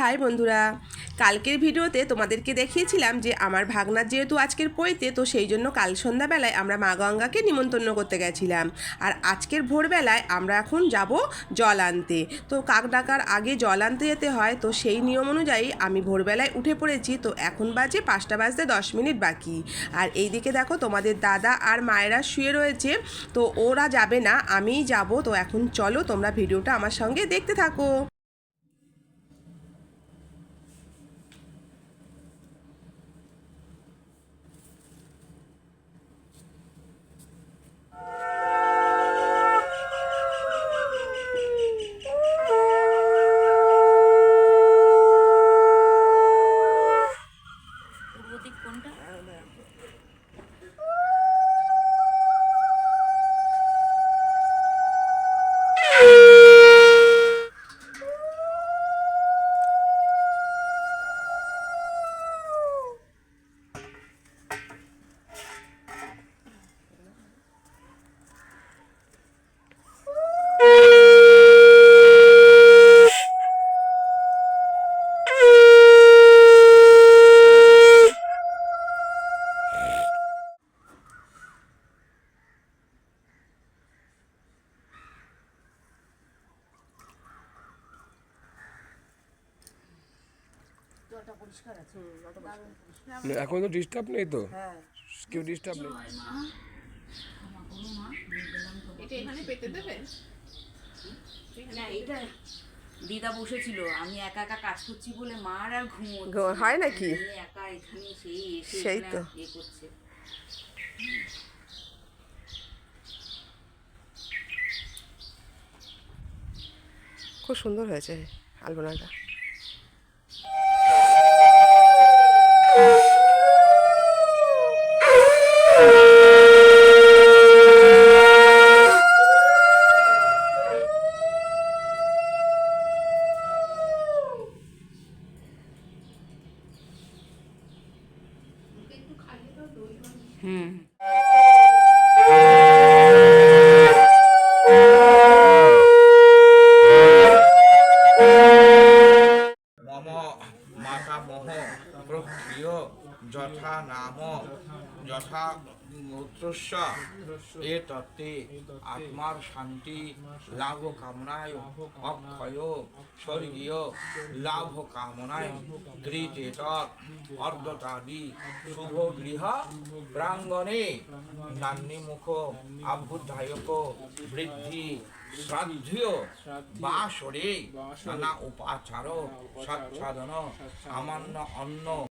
High বন্ধুরা, কালকের ভিডিওতে তোমাদেরকে দেখিয়েছিলাম যে আমার ভাগনার যেহেতু আজকের পৈতে, তো সেই জন্য কাল সন্ধ্যাবেলায় আমরা মা গঙ্গাকে নিমন্ত্রণ করতে গেছিলাম। আর আজকের ভোরবেলায় আমরা এখন যাব জল আনতে। তো কাক ডাকার আগে জল আনতে যেতে হয়, তো সেই নিয়ম অনুযায়ী আমি ভোরবেলায় উঠে পড়েছি, তো এখন বাজে পাঁচটা বাজতে দশ মিনিট বাকি। আর এইদিকে দেখো তোমাদের দাদা আর মায়েরা শুয়ে রয়েছে, তো ওরা যাবে না, আমিই যাব। তো এখন চলো তোমরা ভিডিওটা আমার সঙ্গে দেখতে থাকো। এখন তো ডিস্টার্ব নেই তো? কেউ ডিস্টার্ব নেই? না এটা দিদা বসেছিল আমি একা একা কাজ করছি বলে মার আর ঘুমো ঘুম- হয় নাকি? একা এখানে সেই সেই তো। ইয়ে করছে। খুব সুন্দর হয়েছে আলপনাটা। হুম। মম মাতামহ প্রক্রিয় যথা নাম, যথা গোত্রস্য এ তত্ত্বে আত্মার শান্তি, লাভ কামনায় অক্ষয়, স্বর্গীয়, লাভ কামনায় ধৃতেত অর্ধতাদি শুভ গৃহ প্রাঙ্গণে নান্যমুখ আভ্যুধায়ক বৃদ্ধি শ্রাদ্ধ বাসরে নানা উপাচার, সচ্ছাদন, সামান্য অন্ন